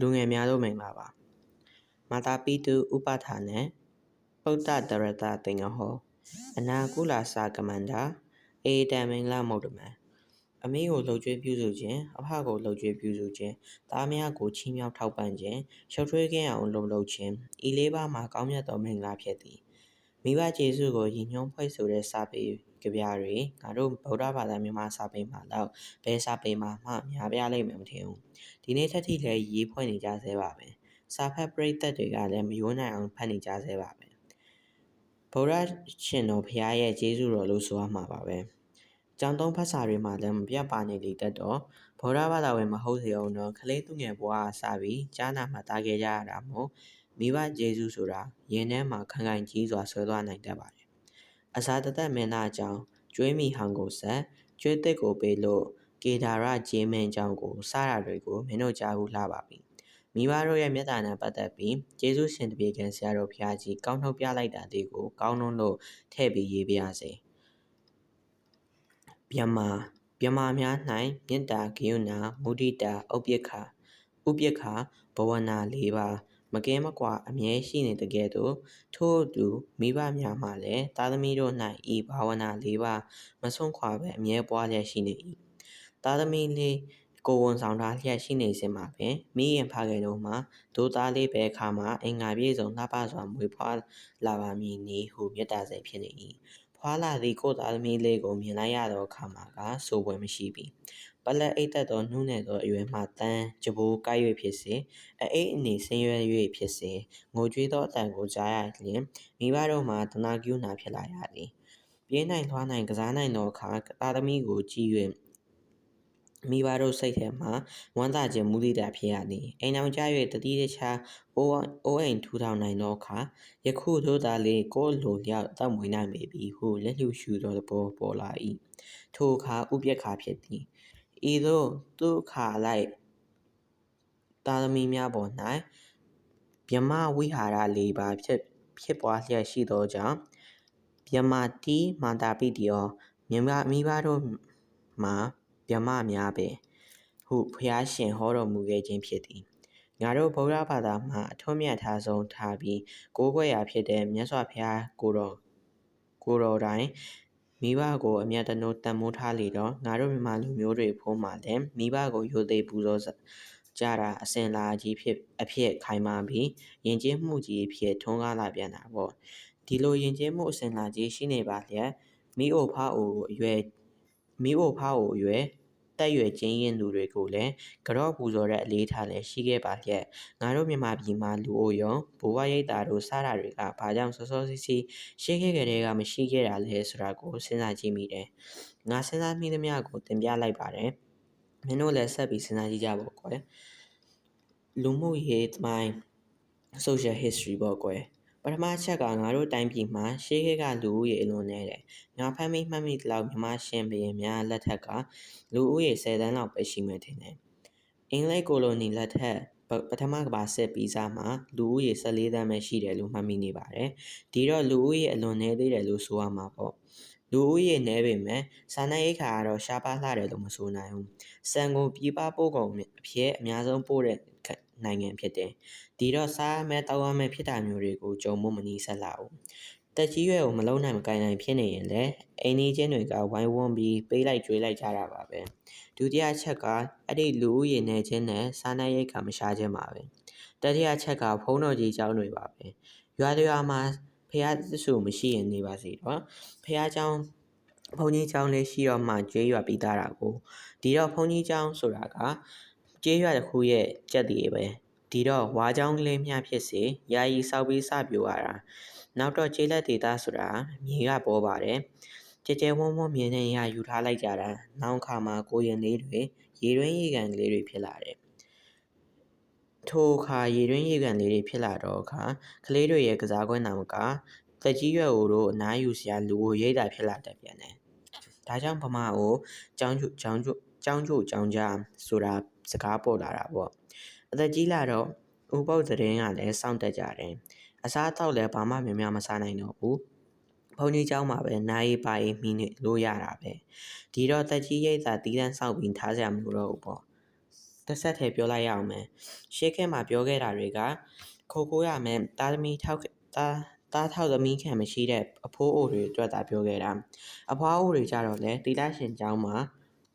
လူငယ်များတို့မင်္ဂလာပါမာတာပိတုဥပဌာနံပုဒ္ဒတရတသင်္ကဟောအနာကုလာစာကမန္တာအေတံမင်္ဂလမုဒ္ဓမံအမိကိုလှုပ်ကြွေးပြုစုခြင်းအဖကိုလှုပ်ကြွေးပြုစုခြင်းသားများကိုချီးမြှောက်ထောက်ပံ့ခြင်းရှုပ်ထွေးခြင်းအောင်လှုပ်လှုပ်ခြင်းဤလေးပါးမှာကောင်းမြတ်သောမင်္ဂလာဖြစ်သည်မိဘကျေးဇူးကိုရည်ညွှန်းဖွဲ့ဆိုတဲ့စာပေ ကြပြတွေငါတို့ဗုဒ္ဓဘာသာမြန်မာစာပေမှာတော့ဘယ်စာပေမှာမှများပြားလိမ့်မယ်မထင်ဘူးဒီနေ့ထက်ထိလည်းရေးဖွဲ့နေကြဆဲပါပဲစာဖတ်ပရိသတ်တွေကလည်းမယိုးနိုင်အောင်ဖတ်နေကြဆဲပါပဲဗုဒ္ဓရှင်တော်ဘုရားရဲ့ကျေးဇူးတော်လို့ဆိုရမှာပါပဲကျောင်းသုံးဖတ်စာတွေမှာလည်းမပြတ်ပါနေလေတတ်တော့ဗုဒ္ဓဘာသာဝင်မဟုတ်စေအောင်တော့ခလေးသူငယ်ဘဝအစပြီးကြားနာမှတားခဲ့ကြရတာမို့မိဘကျေးဇူးဆိုတာရင်ထဲမှာခံခံကြီးစွာဆွဲသွားနိုင်တတ်ပါတယ် အစာတသက်မင်းသားအကြောင်းကျွေးမိဟန်ကိုဆက်ကျွေးတစ်ကိုပေးလို့ကေဒါရဂျေမင်းကြောင့်ကိုစားတာတွေကိုမင်းတို့ကြားဘူးလာပါပြီမိဘတို့ရဲ့မျက်တာနဲ့ပတ်သက်ပြီးကျေးဇူးရှင်တပြေကံဆရာတော်ဘုရားကြီးကောင်းထုတ်ပြလိုက်တာဒီကိုကောင်းလုံးလို့ထည့်ပြီးရေးပြရစေမြမမြမများ၌မေတ္တာဂယုဏမုဒိတာဥပိ္ပခဥပိ္ပခဘဝနာ၄ပါး မကဲမကွာအမြဲရှိနေတကယ်တော့ထို့အတူမိဘများမှလည်းသားသမီးတို့၌ဤဘာဝနာ၄ပါးမဆုံးခွာပဲအမြဲပွားလျက်ရှိနေ၏သားသမီးလေးကိုဝန်ဆောင်ထားလျက်ရှိနေစဉ်မှာပင်မိရင်ဖခင်တို့မှဒိုးသားလေးပဲအခါမှာအင်္ဂါပြေဆုံးလှပစွာမွေးဖွားလာပါမည်နည်းဟုမြတ်တာစေဖြစ်နေ၏ဖွာလာသည့်ကိုသားသမီးလေးကိုမြင်လိုက်ရသောအခါမှာကစိုးပွဲမရှိပြီ ပလက်အိတ်သက်သောနှုတ်နယ်သောအရွယ်မှတန်းကြဘိုးကိုက်၍ဖြစ်စေအအိတ်အနေဆင်းရဲ၍ဖြစ်စေငိုကြွေးသောအတန်ကိုကြားရလျင်မိဘတို့မှတနာကျူးနာဖြစ်လာရသည်ပြေးနိုင်ထွားနိုင်ကစားနိုင်သောအခါသားသမီးကိုကြည့်၍မိဘတို့စိတ်ထဲမှာဝမ်းသာခြင်းမူသီတာဖြစ်ရသည်အိမ်အောင်ကြ၍တတိတခြားအိုးအိုးအိမ်ထူထောင်နိုင်သောအခါယခုတို့သားလေးကိုလိုလျောက်တောက်မွေးနိုင်ပေပြီဟုလက်လျှူရှူသောသဘောပေါ်လာ၏ထိုအခါဥပက္ခဖြစ်သည် ဤသို့ဒုက္ခလိုက်သာသမီများပေါ်၌မြမဝိဟာရ၄ပါးဖြစ်ဖြစ်ပွားလျက်ရှိသောကြောင့်မြမတိမာတာပိတိယောမြမမိဘတို့မှာမြမများပင်ဟုဖျားရှင်ဟောတော်မူခဲ့ခြင်းဖြစ်သည်ငါတို့ဗုဒ္ဓဘာသာမှာအထွတ်မြတ်ထားဆုံးထားပြီးကိုးကွယ်ရာဖြစ်တဲ့မြတ်စွာဘုရားကိုတော်ကိုတော်တိုင်း မိဘကိုအမြတ်တနိုးတန်မိုးထားလေတော့ငါတို့မြန်မာလူမျိုးတွေဖို့မှလည်းမိဘကိုယိုသေးပူဇော်ကြတာအစင်လာကြီးဖြစ်အဖြစ်ခိုင်မာပြီးယဉ်ကျေးမှုကြီးဖြစ်ထွန်းကားလာပြန်တာပေါ့ဒီလိုယဉ်ကျေးမှုအစင်လာကြီးရှိနေပါလျက်မိအိုဖအိုအရွယ်မိအိုဖအိုအရွယ် တက်ရွယ်ချင်းရင်သူတွေကိုလည်းကြော့ပူဇော်တဲ့အလေးထားလည်းရှိခဲ့ပါလျက်ငါတို့မြန်မာပြည်မှာလူအိုယုံဘိုးဘရိတ်တာတို့စားတာတွေကဘာကြောင့်စောစောစီးစီးရှိခဲ့ကြတဲ့ကမရှိခဲ့တာလဲဆိုတာကိုစဉ်းစားကြည့်မိတယ်ငါစဉ်းစားမိသမျှကိုတင်ပြလိုက်ပါတယ်မင်းတို့လည်းဆက်ပြီးစဉ်းစားကြည့်ကြပါကွယ်လူမှုရေးသမိုင်း social history ပေါ့ကွယ် ပထမချက်ကငါတို့တိုင်းပြည်မှာရှေးခေတ်ကလူဦးရေအလွန်နေတယ်။ငါဖမ်းမိမှတ်မိလောက်မြမရှင်ဘရင်များလက်ထက်ကလူဦးရေ10တန်းလောက်ပဲရှိမှထင်တယ်။အင်္ဂလိပ်ကိုလိုနီလက်ထက်ပထမကဘာစစ်ပြီးစားမှာလူဦးရေ14တန်းပဲရှိတယ်လို့မှတ်မိနေပါတယ်။ဒီတော့လူဦးရေအလွန်နေသေးတယ်လို့ဆိုရမှာပေါ့။လူဦးရေနည်းပေမဲ့စာနယ်ရိတ်ခါကတော့ရှားပါးလှတယ်လို့မဆိုနိုင်ဘူး။စံကိုပြေးပါပို့ကုန်အဖြစ်အများဆုံးပို့တဲ့ နိုင်ငံဖြစ်တယ်။ဒီတော့စားရမယ်တောက်ရမယ်ဖြစ်တာမျိုးတွေကိုကြုံမှုမနီးဆက်လာဘူး။တက်ကြီးရွယ်ကိုမလုံးနိုင်မကိုင်နိုင်ဖြစ်နေရင်လည်းအိမ်ကြီးချင်းတွေကဝိုင်းဝန်းပြီးပေးလိုက်ကြွေးလိုက်ကြတာပါပဲ။ဒုတိယချက်ကအဲ့ဒီလူဦးရေနဲ့ချင်းနဲ့စားနပ်ရိက္ခာမရှားခြင်းပါပဲ။တတိယချက်ကဖုံးတော်ကြီးကျောင်းတွေပါပဲ။ရွာရွာမှာဖះသစ္စုမရှိရင်နေပါစေတော့။ဖះကျောင်းဘုန်းကြီးကျောင်းလေးရှိတော့မှကျွေးရွာပြီးသားတာကိုဒီတော့ဘုန်းကြီးကျောင်းဆိုတာက ကျေးရွာတစ်ခုရဲ့ကြက်တည်ပဲဒီတော့ဝါချောင်းကလေးမျှဖြစ်စေယာယီစောက်ပြီးစပြိုရတာနောက်တော့ကျေးလက်ဒေတာဆိုတာမြေကပေါ်ပါတယ်ကြဲကြဲဝုံဝုံမြင်နေရယူထားလိုက်ကြတာနောက်ခါမှာကိုရင်လေးတွေရေရင်းရေကန်ကလေးတွေဖြစ်လာတယ်ထိုအခါရေရင်းရေကန်လေးတွေဖြစ်လာတော့အခါကလေးတွေရဲ့ကစားကွင်းနာမကတက်ကြီးရွယ်အိုတို့အနားယူစရာလူကိုရိတ်တာဖြစ်လာတတ်ပြန်တယ်ဒါကြောင့်ဗမာကိုကျောင်းကျကျောင်းကျကျောင်းကျကျောင်းကြားဆိုတာ စကားပေါ်လာတာပေါ့အသက်ကြီးလာတော့ဥပုပ်သတင်းကလည်းစောင့်တက်ကြတယ်အစားအသောက်လည်းဘာမှများများမစားနိုင်တော့ဘူးဘုန်းကြီးเจ้าမှာပဲနိုင်ပါရေးမိနေလို့ရတာပဲဒီတော့တက်ကြီးရိတ်သာတီးတန်းစောက်ပြီးထားကြမလို့တော့ဘူးပေါ့ တစ်ဆက်တည်းပြောလိုက်ရအောင်မယ်ရှေးခေတ်မှာပြောခဲ့တာတွေကခိုကိုရမယ်တာသမီထောက်တာတားထောက်သမီးခံမရှိတဲ့အဖိုးအိုတွေအတွက်သာပြောခဲ့တာအဖွားအိုတွေကြတော့လေတီလာရှင်ကျောင်းမှာ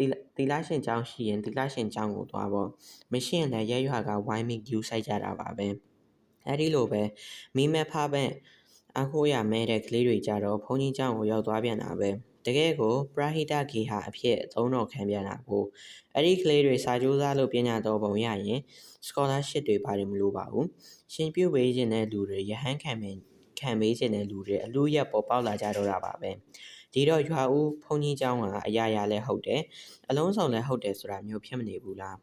တီတီလာရှင်ကျောင်းရှိရင်တီလာရှင်ကျောင်းကိုသွားပေါ့မရှိရင်လည်းရဲရွာကဝိုင်းမိယူဆိုင်ကြတာပါပဲအဲ့ဒီလိုပဲမိမဲဖပန့်အခုရမဲတဲ့ကလေးတွေကြတော့ဘုန်းကြီးကျောင်းကိုရောက်သွားပြန်တာပဲတကယ်ကိုပရာဟိတဂေဟာအဖြစ်အသုံးတော်ခံပြန်တာကိုအဲ့ဒီကလေးတွေစာကြိုးစားလို့ပညာတော်ပုံရရင် scholarship တွေပါတယ်မလို့ပါဘူးရှင်ပြုတ်ပေးခြင်းတဲ့လူတွေရဟန်းခံမင်းခံပေးခြင်းတဲ့လူတွေအလူရက်ပေါ်ပေါက်လာကြတော့တာပါပဲ ဒီတော့ရွာဦးဘုန်းကြီးကျောင်းကအရာရာလဲဟုတ်တယ်အလုံးစုံလဲဟုတ်တယ်ဆိုတာမျိုးဖြစ်မနေဘူးလား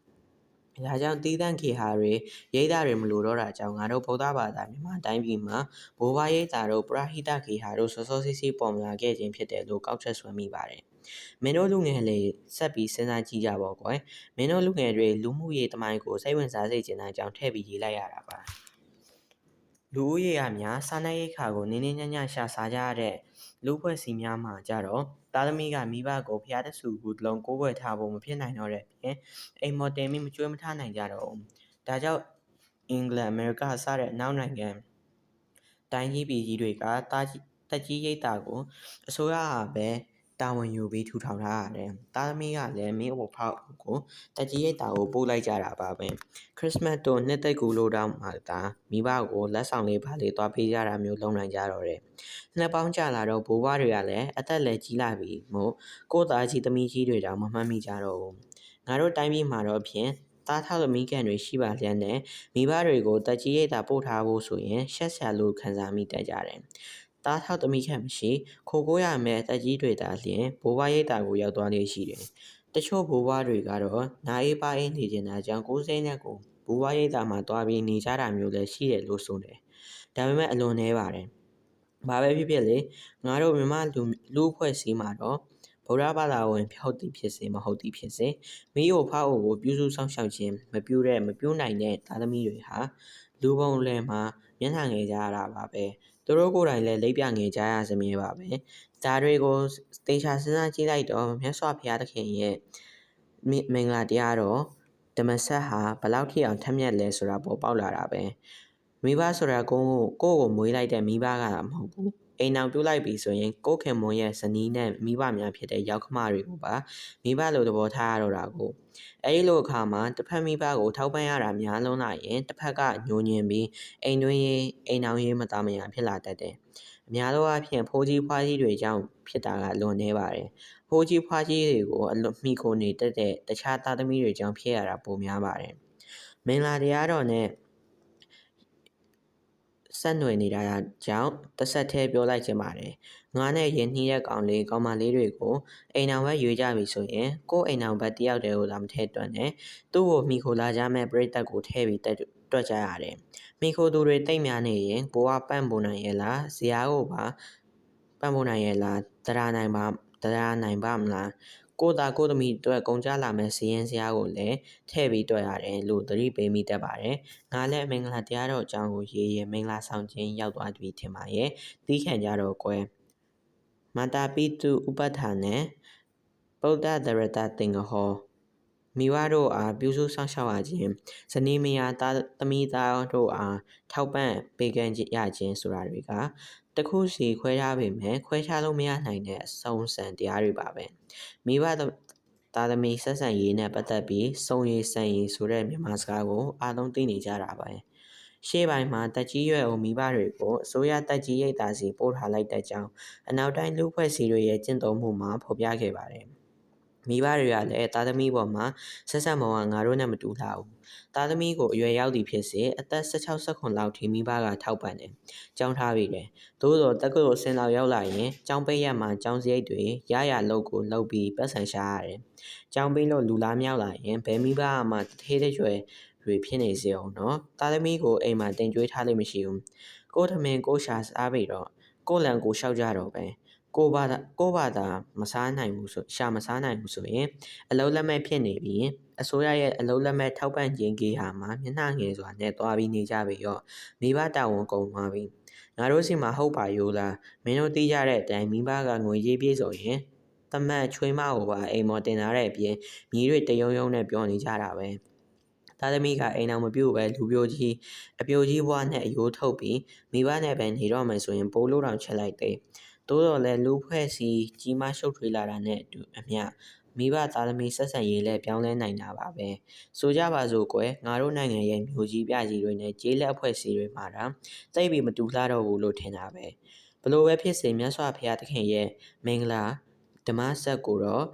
ဒါကြောင့်တီးတန့်ခေဟာတွေရိတ်သားတွေမလိုတော့တာကြောင့်ငါတို့ဗုဒ္ဓဘာသာမြန်မာတိုင်းပြည်မှာဘိုးဘွားရိတ်သားတို့ပရဟိတခေဟာတို့စောစောစီးစီးပေါ်မလာခဲ့ခြင်းဖြစ်တယ်လို့ကောက်ချက်ဆွဲမိပါတယ်။မင်းတို့လူငယ်လေးဆက်ပြီးစဉ်းစားကြည့်ကြပါကွယ်။မင်းတို့လူငယ်တွေလူမှုရေးတမိုင်းကိုစိတ်ဝင်စားစေချင်တဲ့အကြောင်းထည့်ပြီးရေးလိုက်ရတာပါ။လူဦးရေအများစားနပ်ရိက္ခာကိုနင်းနေညညရှာစားကြရတဲ့ လူဖွဲ့စည်းများမှာကြတော့သားသမီးကမိဘကိုဖျားတဆူကူတလုံးကိုးကွယ်ထားဖို့မဖြစ်နိုင်တော့တဲ့ပြင်အိမ်မော်တင်မိမကျွေးမထားနိုင်ကြတော့ဘူးဒါကြောင့်အင်္ဂလန်အမေရိကစတဲ့အနောက်နိုင်ငံတိုင်းကြီးပြည်ကြီးတွေကတာတက်ကြီးရိတ်တာကိုအစိုးရကပဲ တာဝန်ယူပြီးထူထောင်ထားရတယ်။သားသမီးကလည်းမင်းအဖောက်ကိုတက်ကြီးရိတ်တာကိုပို့လိုက်ကြတာပါပဲ။ခရစ်စမတ်တို့နှစ်သိမ့်ကူလို့တော့မှသာမိဘကိုလက်ဆောင်လေးပါလေးသွားပေးကြတာမျိုးလုပ်နိုင်ကြတော့တယ်။နှစ်ပေါင်းကြာလာတော့ဘိုးဘွားတွေကလည်းအသက်လည်းကြီးလာပြီမို့ကိုသားကြီးသမီးကြီးတွေတောင်မမှတ်မိကြတော့ဘူး။ငါတို့တိုင်းပြည်မှာတော့ဖြင့်သားထောက်သမီးကန်တွေရှိပါလျက်နဲ့မိဘတွေကိုတက်ကြီးရိတ်တာပို့ထားဖို့ဆိုရင်ရှက်ဆရာလို့ခံစားမိတတ်ကြတယ်။ သားထောက်သမီးခန့်မရှိခိုကိုရမယ်တက်ကြီးတွေသာလျှင်ဘိုးဘွားရိတ်တာကိုရောက်သွားနေရှိတယ်။တချို့ဘိုးဘွားတွေကတော့နာအေးပါအေးနေကျင်တာကြောင့်ကိုယ်စိတ်နဲ့ကိုဘိုးဘွားရိတ်တာမှာတွားပြီးနေကြတာမျိုးလည်းရှိတယ်လို့ဆိုတယ်။ဒါပေမဲ့အလွန်နှဲပါတယ်။ဘာပဲဖြစ်ဖြစ်လေငါတို့မြန်မာလူလူအဖွဲ့စည်းမှာတော့ ဗုဒ္ဓဘာသာဝင်ဖြောက်သည်ဖြစ်စေမဟုတ်သည်ဖြစ်စေမိအိုဖအိုကိုပြုစုဆောင်ရှောက်ခြင်းမပြုတဲ့မပြုနိုင်တဲ့သားသမီးတွေဟာလူပုံလယ်မှာမျက်နှာငယ်ကြရတာပါပဲသူတို့ကိုယ်တိုင်လည်းလိပ်ပြငယ်ကြရစမြဲပါပဲဒါတွေကိုတေချာစဉ်းစားကြည့်လိုက်တော့မြတ်စွာဘုရားသခင်ရဲ့မင်္ဂလာတရားတော်ဓမ္မဆက်ဟာဘလောက်ထိအောင်ထက်မြက်လဲဆိုတာပေါ်ပေါက်လာတာပဲမိဘဆိုတာကိုကိုကိုကိုမွေးလိုက်တဲ့မိဘကမဟုတ်ဘူး အိမ်အောင်ပြုတ်လိုက်ပြီဆိုရင်ကိုခင်မွန်ရဲ့ဇနီးနဲ့မိဘများဖြစ်တဲ့ရောက်ခမတွေကိုပါမိဘလိုသဘောထားရတော့တာကိုအဲဒီလိုအခါမှာတစ်ဖက်မိဘကိုထောက်ပံ့ရတာများလုံးလာရင်တစ်ဖက်ကညှိုညင်ပြီးအိမ်တွင်းရေးအိမ်အောင်ရေးမသားမရဖြစ်လာတတ်တယ်အများသောအားဖြင့်ဖိုးကြီးဖွားကြီးတွေကြောင့်ဖြစ်တာကလွန်နေပါတယ်။ဖိုးကြီးဖွားကြီးတွေကိုအလွန်မိခိုနေတတ်တဲ့တခြားသားသမီးတွေကြောင့်ဖြစ်ရတာပိုများပါတယ်။မင်္ဂလာတရားတော်နဲ့ ဆက်နွယ်နေတာကြောင့်တစ်ဆက်တည်းပြောလိုက်ခြင်းပါတယ်။ငါနဲ့ရင်နှီးတဲ့ကောင်လေးကောင်မလေးတွေကိုအိမ်အောင်ဘက်ရွေးကြပြီဆိုရင်ကို့အိမ်အောင်ဘက်တယောက်တည်းကိုသာမထည့်တွက်နဲ့သူ့ကိုမိခိုလာကြမဲ့ပြိတက်ကိုထည့်ပြီးတက်တွက်ကြရတယ်။မိခိုသူတွေတိတ်များနေရင်ကိုကပန့်ပုံနိုင်ရဲ့လားဇရာကိုပါပန့်ပုံနိုင်ရဲ့လားတရာနိုင်ပါတရာနိုင်ပါမလား ကိုသာကိုသမီးအတွက်ကုန်ကြလာမဲ့စီရင်စရာကိုလည်းထည့်ပြီးတွေ့ရတယ်လို့သတိပေးမိတတ်ပါတယ်။ငါလည်းမင်္ဂလာတရားတော်အကြောင်းကိုရေးရင်မင်္ဂလာဆောင်ခြင်းရောက်သွားပြီထင်ပါရဲ့။သီးခံကြတော့ကွယ်။မတာပိတုဥပဋ္ဌာနဲ့ပုဒ္ဒဒရတသင်္ကဟောမိဘတို့အားပြုစုဆောင်ရှောက်ရခြင်းဇနီးမယားသားသမီးသားတို့အားထောက်ပံ့ပေးကမ်းရခြင်းဆိုတာတွေက တခုစီခွဲထားပေမဲ့ခွဲခြားလို့မရနိုင်တဲ့အဆုံးစံတရားတွေပါပဲမိဘသားသမီးဆက်ဆံရေးနဲ့ပတ်သက်ပြီးစုံရည်ဆန်ရည်ဆိုတဲ့မြန်မာစကားကိုအားလုံးသိနေကြတာပါရှေ့ပိုင်းမှာတက်ကြီးရွယ်အောင်မိဘတွေကိုအစိုးရတက်ကြီးရိတ်သားစီပို့ထားလိုက်တဲ့ကြောင်းအနောက်တိုင်းလူဖွဲ့စည်းတွေရဲ့ကျင့်သုံးမှုမှာဖော်ပြခဲ့ပါတယ်မိဘတွေကလည်းသားသမီးပေါ်မှာဆက်ဆက်မောင်ကငါတို့နဲ့မတူလာဘူး သားသမီးကိုအရွယ်ရောက်သည်ဖြစ်စေအသက်16 19လောက်ထိမိဘကထောက်ပံ့တယ်။ကြောင်းထားပြီလေ။သို့သောတက္ကသိုလ်ဆင်းလောက်ရောက်လာရင်ကျောင်းပိတ်ရမှာကျောင်းစရိတ်တွေရရလောက်ကိုလောက်ပြီးပတ်စံရှာရတယ်။ကျောင်းပိတ်လို့လူလားမြောက်လာရင်ဘယ်မိဘမှတထေးတရွယ်တွေဖြစ်နေစေအောင်နော်။သားသမီးကိုအိမ်မှာတင်ကြွေးထားလို့မရှိဘူး။ကိုထမင်ကိုရှာစားပြီးတော့ကိုလန်ကိုရှောက်ကြတော့ပဲ။ ကိုဘာသာကိုဘာသာမစားနိုင်ဘူးဆိုရှာမစားနိုင်ဘူးဆိုရင်အလုံးလက်မဲ့ဖြစ်နေပြီးအစိုးရရဲ့အလုံးလက်မဲ့ထောက်ပံ့ခြင်းကေဟာမှာမျက်နှာငယ်စွာနဲ့တွားပြီးနေကြပြီရောမိဘတာဝန်ကုန်သွားပြီငါတို့စီမှာဟုတ်ပါရိုးလားမင်းတို့သိကြတဲ့အတိုင်းမိဘကငွေရေးပြေးဆိုရင်တမတ်ချွေးမကိုပါအိမ်မော်တင်လာတဲ့အပြင်မြေတွေတယုံယုံနဲ့ပြောနေကြတာပဲသားသမီးကအိမ်အောင်မပြုတ်ပဲလူပြိုကြီးအပြိုကြီးဘွားနဲ့အယိုးထုတ်ပြီးမိဘနဲ့ပဲနေတော့မယ်ဆိုရင်ပိုးလို့တောင်ချက်လိုက်သေး။ သို့တော်လည်းလူဖွဲ့စီကြီးမားရှုပ်ထွေးလာတာနဲ့အတူအမျှမိဘသားသမီးဆက်ဆံရေးလည်းပြောင်းလဲနိုင်တာပါပဲ။ဆိုကြပါစို့ကွယ်ငါတို့နိုင်ငံရဲ့မျိုးကြီးပြကြီးတွေနဲ့ကျေးလက်အဖွဲ့အစည်းတွေမှာတာသိပ်ပြီးမတူလှတော့ဘူးလို့ထင်တာပဲ။ဘလို့ပဲဖြစ်စေမြတ်စွာဘုရားသခင်ရဲ့မင်္ဂလာဓမ္မဆက်ကိုတော့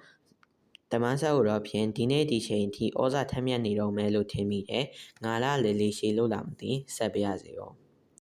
ဓမ္မဆက်ကိုတော့ဖြင့်ဒီနေ့ဒီချိန်ထိဩဇာထက်မြက်နေတော့မယ်လို့ထင်မိတယ်။ငါလာလေလေရှည်လို့လာမသိဆက်ပြရစေရော။